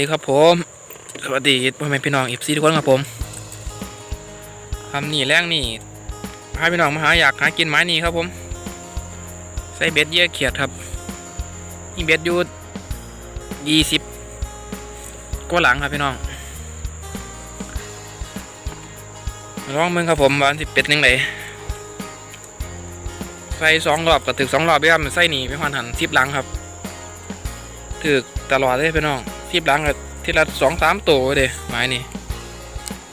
ดีครับผม สวัสดีพ่อแม่พี่น้องเอฟซีทุกคนครับผมทำนี่แรงนี่พาพี่น้องมาหาอยากหากินไม้นี่ครับผม ใส่เบ็ดเยี่ยเขียดครับนี่เบ็ดอยู่ยี่สิบกว่าหลังครับพี่น้องลองมึงครับผมว่าสิเป็ดยังไงใส่สองรอบก็ถึกสองรอบด้วยครับใส่นี่ไปหันหันสิบหลังครับถึกตลอดเลยพี่น้อง สิบหลังก็ทีละสองสามตัวเด้ไม้นี่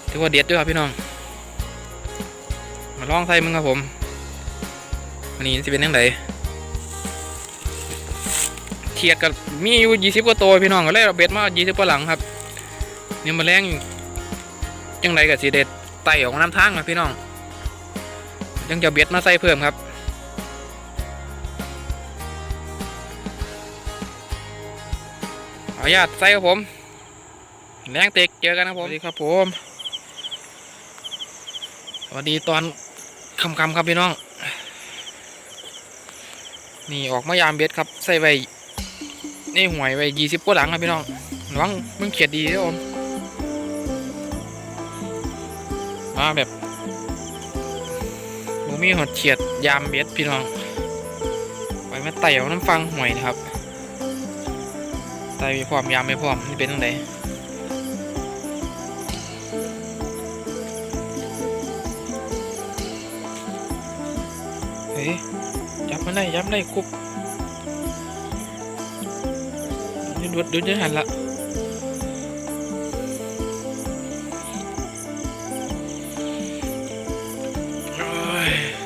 ถือว่าเด็ดด้วยครับพี่น้อง มาลองใส่มึงครับผมวันนี้จะเป็นยังไงเทียดกับมีอยู่ยี่สิบกว่าตัวพี่น้องก็เลยเอาเบ็ดมายี่สิบกว่าหลังครับเนี่ยมาแรงจังไรกับสีเด็ดไต่ออกน้ำทางครับพี่น้องยังจะเบ็ดมาใส่เพิ่มครับ ออนุญาตใส่ครับผม แรงเตกเจอกันครับผมสวัสดีครับผมสวัสดีตอนคำคำๆครับพี่น้อง นี่ออกมายามเบ็ดครับใส่ไว้นี่หวยไว้ยี่สิบกว่าหลังครับพี่น้องระวังมึงเขียดดีนะผมมาแบบหมูมีหดเฉียดยามเบ็ดพี่น้องไว้มาไต่เอาน้ำฟังหวยนะครับ ไต่มีพร้อมยามไม่พร้อมนี่เป็นยังไงเฮ้ยจับมันได้จับมันได้คุบเดี๋ยวดูเดี๋ยวจะหันละ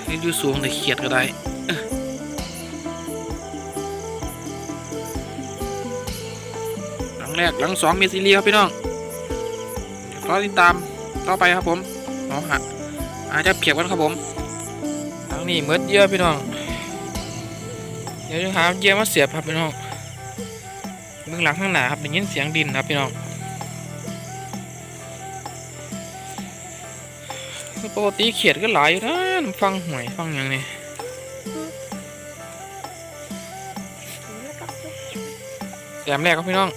นี่ดูสูงแต่เขียดก็ได้ รกหลังสองมีซีรีส์ครับพี่น้องรอติดตามต่อไปครับผมเอาหะอาจจะเพียบกันครับผมทางนี้เมืดเยอะพี่น้อง เดี๋ยวจะหาเยี่ยมาเสียบครับพี่น้องเบื้องหลังข้างหน้าครับได้ยินเสียงดินครับพี่น้องปกติเขียดก็หลายอยู่นะฟังหวยฟังอย่างนี้แต้มแรกครับพี่น้อง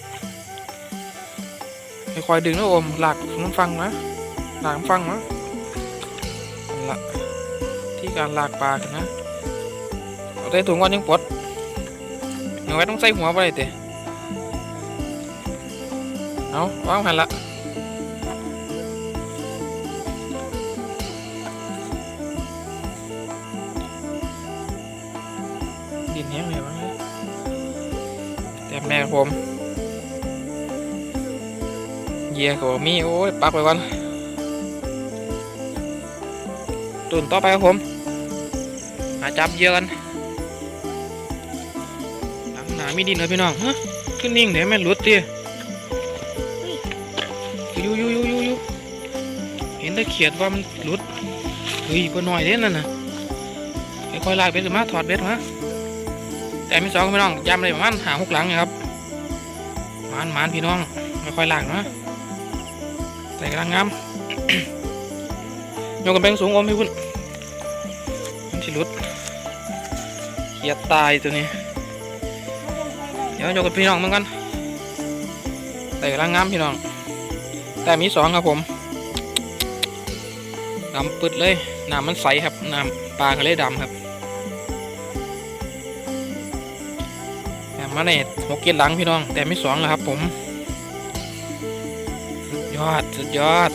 คอยดึงนะโอมหลักน้ำฟังนะหลักฟังนะละที่การลากปลากันนะเอาได้ถุงก่อนยังปลดเอาไว้ต้องใส่หัวไปเลยเตะเอาวางหันละดินแห้งเลยวะแต้มแรกครับผม เหยียกับมีโอ้ยปักไปก่อนตุนต่อไปครับผมหาจับเหยอะกันหลังหนามีดินเลยพี่น้องฮะขึ้นนิ่งเดี๋ยวแม่หลุดเตี้ยยูยูยูยูยูเห็นแต่เขียดว่ามันหลุดเฮ้ยพอหน่อยเด้นั่นนะค่อยๆลากเบ็ดมาถอดเบ็ดมาแต่มีสองพี่น้องย้ำเลยประมาณหาหกหลังนะครับมานมานพี่น้องค่อยๆลากนะ ใส่กำลังงามโยกกันแบงสูงอมพี่พุ่นมันที่หลุดเขียดตายตัวนี้ เดี๋ยวโยกกับพี่น้องเหมือนกันแต่กำลังงามพี่น้อง แต่มีสองครับผมดำปึดเลยน้ำมันใสครับน้ำปลาก็เลยดำครับแต่มาในหกเกียรหลังพี่น้อง แต่ไมีสองแล้วครับผม ยอดสุดยอด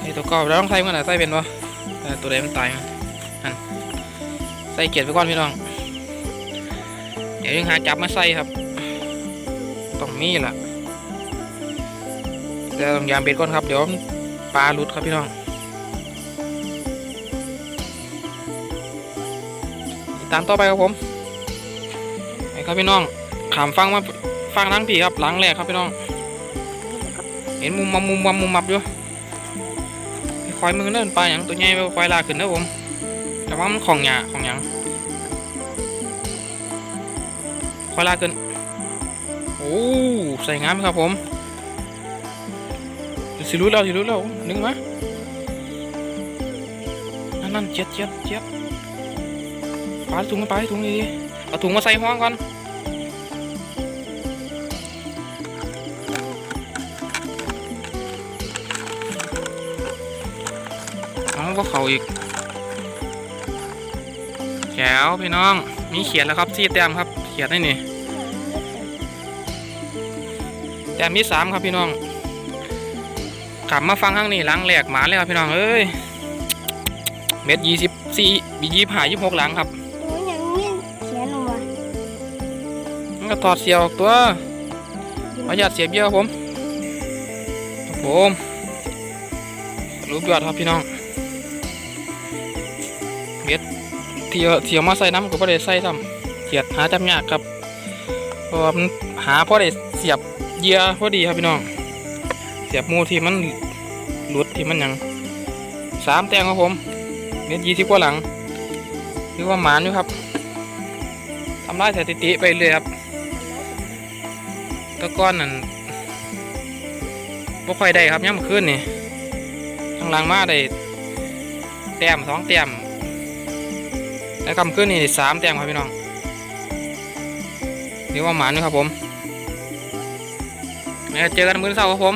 ไอตัวกอบเราต้องใส่มันไหนะใส่เป็นวะแต่ตัวใดมันตายมันใส่เกียรไปก่อนพี่น้อง เดี๋ยวยังหาจับมาใส่ครับต้องมีแหละเดี๋ยวต้องยามเบ็ดก่อนครับ เดี๋ยวปลาหลุดครับพี่น้องตามต่อไปครับผมไปครับพี่น้องขามฟังมาฟังทั้งปีครับหลังแรกครับพี่น้อง เห็นมุมมัมมุมมัมมุมมับอยู่คอยมือเนิ่นปอย่างตัวใหญ่ไปคอยลาขึ้นนะผมแต่ว่ามันของหยาของหยังคอยลาขึ้นโอ้ใส่งามครับผมสิรู้แล้วสิรู้แล้วนึงมานั่นนั่นเจ็ดเจ็ดเจ็ดปลาถุงมาปาถุงดีเอาถุงมาใส่ห้องก่อน อีกแก้วพี่น้องมีเขียนแล้วครับสี่แต้มครับ เขียนได้นี่แต้มที่สามครับพี่น้องขับมาฟังข้างนี้หลังแหลกหมาเลยครับพี่น้องเอ้ยเม็ดยี่สิบสี่ยี่ห้ายี่หกหลังครับหนูยังเงี้ยเขียนลงมามันก็ถอดเสียออกตัวประหยัดเสียเบี้ยครับผมครับผมรูปยอดครับพี่น้อง เที่ยวเที่ยวมาใส่น้ำก็ไ่ได้ใส่ซ้ำเสียดหาจำยากครับเพราะมันหาพอได้เสียบเยื่อพอดีครับพี่น้อง เสียบมูที่มันหลุดที่มันยังสามแตงครับผมเม็ดยี่สิบกว่าหลังหรือว่าหมานอยู่ครับทำลายสถิติไปเลยครับตะก้อนนั่นบ่ค่อยได้ครับย่ำขึ้นนี่ทางหลังมาได้แต้มสองแต้ม แล้วกำขึ้นนี่สามแต้มครับพี่น้องหรือว่าหมานี่ครับผมเจอกันมื้อเช้าครับผม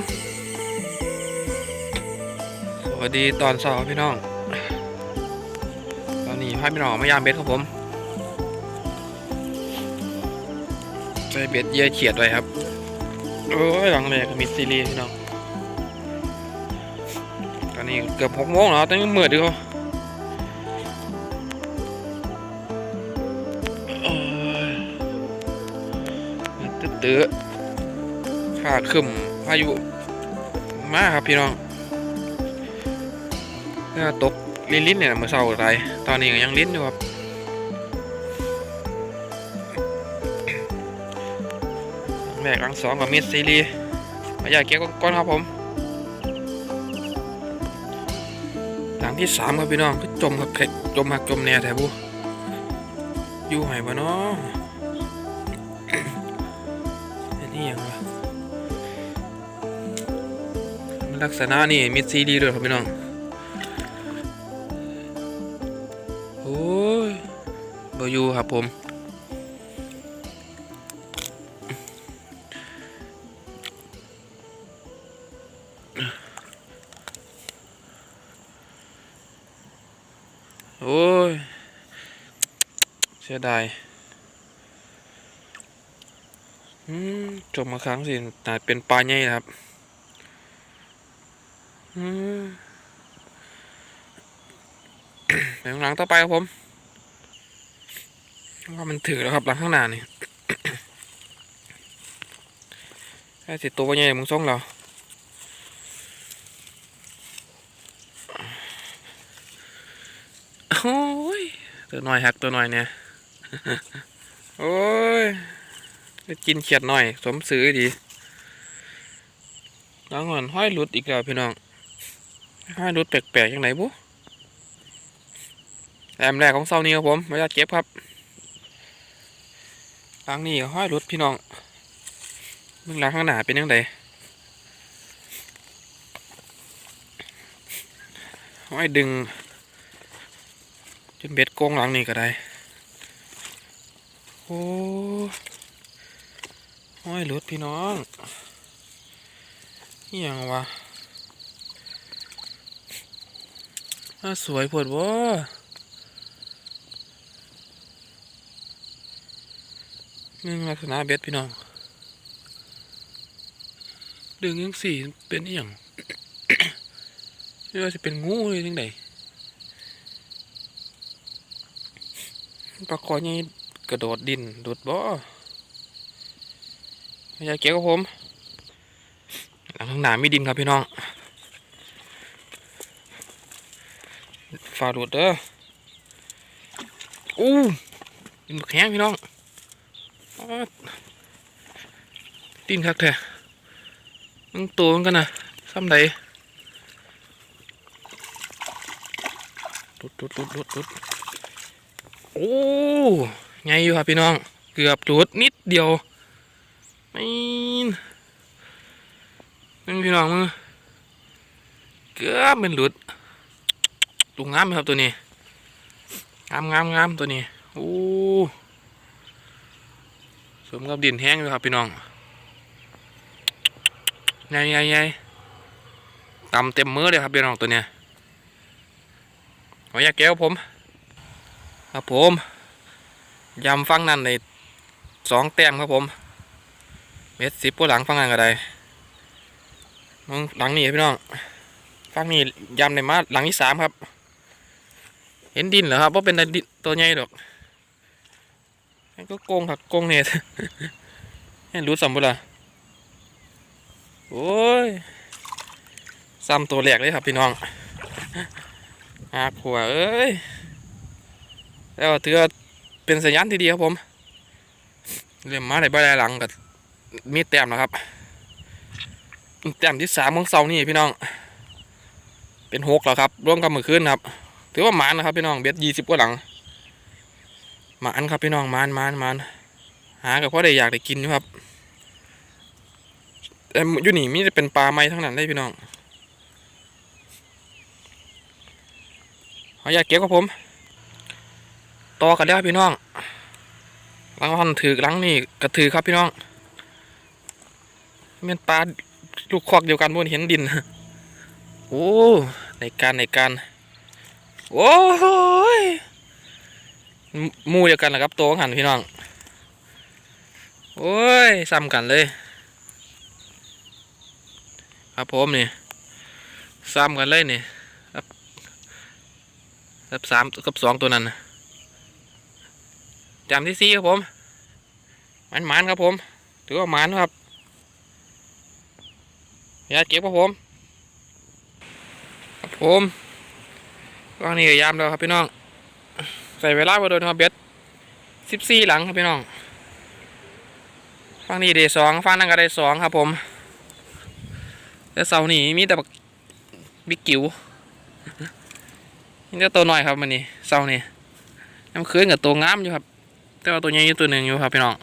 สวัสดีตอนเช้าครับพี่น้อง ตอนนี้พาพี่น้องมายามเบ็ดครับผมใส่เบ็ดเยื่อเขียดไว้ครับ โอ้ยหลังเลยมีซีรีส์พี่น้อง ตอนนี้เกือบหกโมงแล้วตอนนี้มืดอยู่โื้อขาขึ้นพายุมาครับพี่น้องเพื่อตกลิ้นลิ้นเนี่ยเมื่อเช้าอะไรตอนนี้ยังลิ้นอยู่ครับแม่กลังสองกับมิดซีรีมาอยากเก็บก้อนครับผมหลังที่สามครับพี่น้องก็จมครับจมหักจมแน่แถบุอยู่ไหนบ่เนาะ ลักษณะนี่มิดซีรีด้วยครับพี่น้องโอ้ยบอยู่ครับผมโอ้ยเสียดายอืมจบมาครั้งสิแต่เป็นปลาใหญ่ครับ ไปข้างหลังต่อไปครับผมว่ามันถือแล้วครับหลังข้างหน้านี่แค่สิตัวใหญ่มึงส่งเราโอ้ยตัวหน่อยหักตัวหน่อยเนี่ยโอ้ยกินเขียดหน่อย สมซื้อดีแล้วก่อนห้อยหลุดอีกแล้วพี่น้อง ห้อยหลุดแปลกๆยังไงบุแอมแรกของเสานี้ครับผมไม่อยากเก็บครับหลังนี้ก็ห้อยรถพี่น้องมึงหลังข้างหน้าเป็นยังไงห้อยดึงจนเบ็ดโกงหลังนี่ก็ได้โอ้ห้อยรถพี่น้องนี่ยังวะ น่าสวยปวดวะนึ่งลักษณะเบ็ดพี่น้อง ดึงยังสี่เป็นอย่างนี่ว่าจะเป็นงูเลยยังไงปลาคอนี่กระโดดดินโดดบ่อย่าเกี่ยวกับผม หลังข้างหน้ามีดินครับพี่น้องฝ่าโดดเด้ออู้ดินบักแข็งพี่น้องอ๊อดตีนคักแท้มึงโตมันกันนะซ้ำใดลุดลุดลุดลุดลุดโอ้ไงอยู่ครับพี่น้อง เกือบจุดนิดเดียวไม่นึงพี่น้องมึงเกือบเป็นหลุด ตุงงามไหมครับตัวนี้ งามงามงามตัวนี้ โอ้สมกับดินแห้งเลยครับพี่น้องใหญ่ใหญ่ใหญ่กำเต็มมือเลยครับพี่น้องตัวเนี้ยอยอยาแก้วผม ครับผมยำฟังนั่นในสองแต้มครับผม เม็ดสิบพวกหลังฟังนั่นก็ได้น้องหลังนี่พี่น้องฟังนี่ยำในมาหลังที่สามครับ เห็นดินเหรอครับว่าเป็นดินตัวใหญ่ดอกมันก็โกงครับโกงเนี่ยเห็นรู้สัมบุระโอ้ยซ้ำตัวแหลกเลยครับพี่น้องอาขัวเอ้ยแล้วถือเป็นสัญญาณที่ดีครับผมเริ่มมาในใบหลังกับมีแต้มนะครับแต้มที่สามของเสานี่พี่น้อง เป็นหกแล้วครับร่วมกับมือคืนครับ ถือว่าหมานนะครับพี่น้องเบ็ดยี่สิบกว่าหลังหมานครับพี่น้องหมานหมานหมานหากับพ่อได้อยากได้กินอยู่ครับแต่อยู่นี่มีแต่เป็นปลาไม้ทั้งนั้นเลยพี่น้องเขาอยากเก็บกับผมต่อกันแล้วพี่น้องหลังพันถือหลังนี่กระถือครับพี่น้องเป็นปลาลูกคอกเดียวกันบนเห็นดินโอ้ในการในการ โอ้ยมูเดียวกันนะครับ ตัวหันพี่น้อง โอ้ยซ้ำกันเลย ครับผมนี่ซ้ำกันเลยนี่ครับครับสามกับสองตัวนั้นจำที่สี่ครับผมมันมันครับผม ถือว่ามันครับอย่าเก็บครับผม ครับผม ก็นี่ก็ยามแล้วครับพี่น้อง ใส่เวลาไปโดนครับเบ็ดสิบสี่หลังครับพี่น้องฟังนี่ได้สองฟังนั่นก็ได้สองครับผมแต่เสาร์นี้มีแต่บิ๊กกิ๋วนี่จะตัวหน่อยครับมันนี่เสานี้น้ำคืนกับตัวงามอยู่ครับ แต่ว่าตัวใหญ่อยู่ตัวหนึ่งอยู่ครับพี่น้อง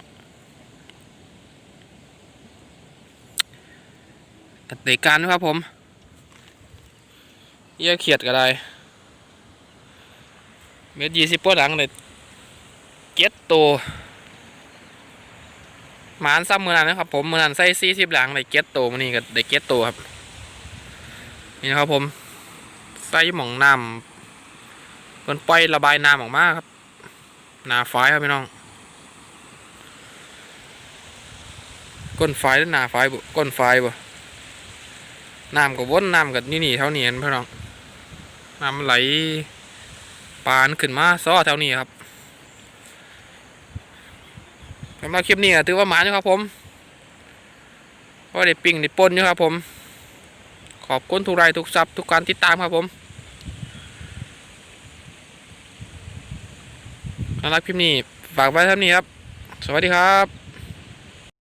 กัดเด็กการนะครับผมเยี่ยเขียดก็ได้ เม็ดยี่สิบปวดหลังเลยเก็ดตัวหมานซ้ำมือนั้นนะครับผมมือนั้นใส่สี่สิบหลังเลยเก็ดตัวมันนี่ก็ได้เก็ดตัวครับ นี่นะครับผมใส่หม่องน้ำเพิ่นปล่อยระบายน้ำออกมาครับหนาฝายครับพี่น้อง ก้นฝายหรือหนาฝายบ่ก้นฝายบ่น้ำก็วนน้ำก็นี่นี่เท่านี้เห็นพี่น้องน้ำมันไหล ปานขึ้นมาซ้อแถวนี้ครับสำหรับคลิปนี้ถือว่าหมาอยู่ครับผมเพราะได้ปิ้งได้ป่นอยู่ครับผม ขอบคุณทุกไลค์ทุกซับทุกการติดตามครับผมสำหรับคลิปนี้ฝากไว้เท่านี้ครับ สวัสดีครับ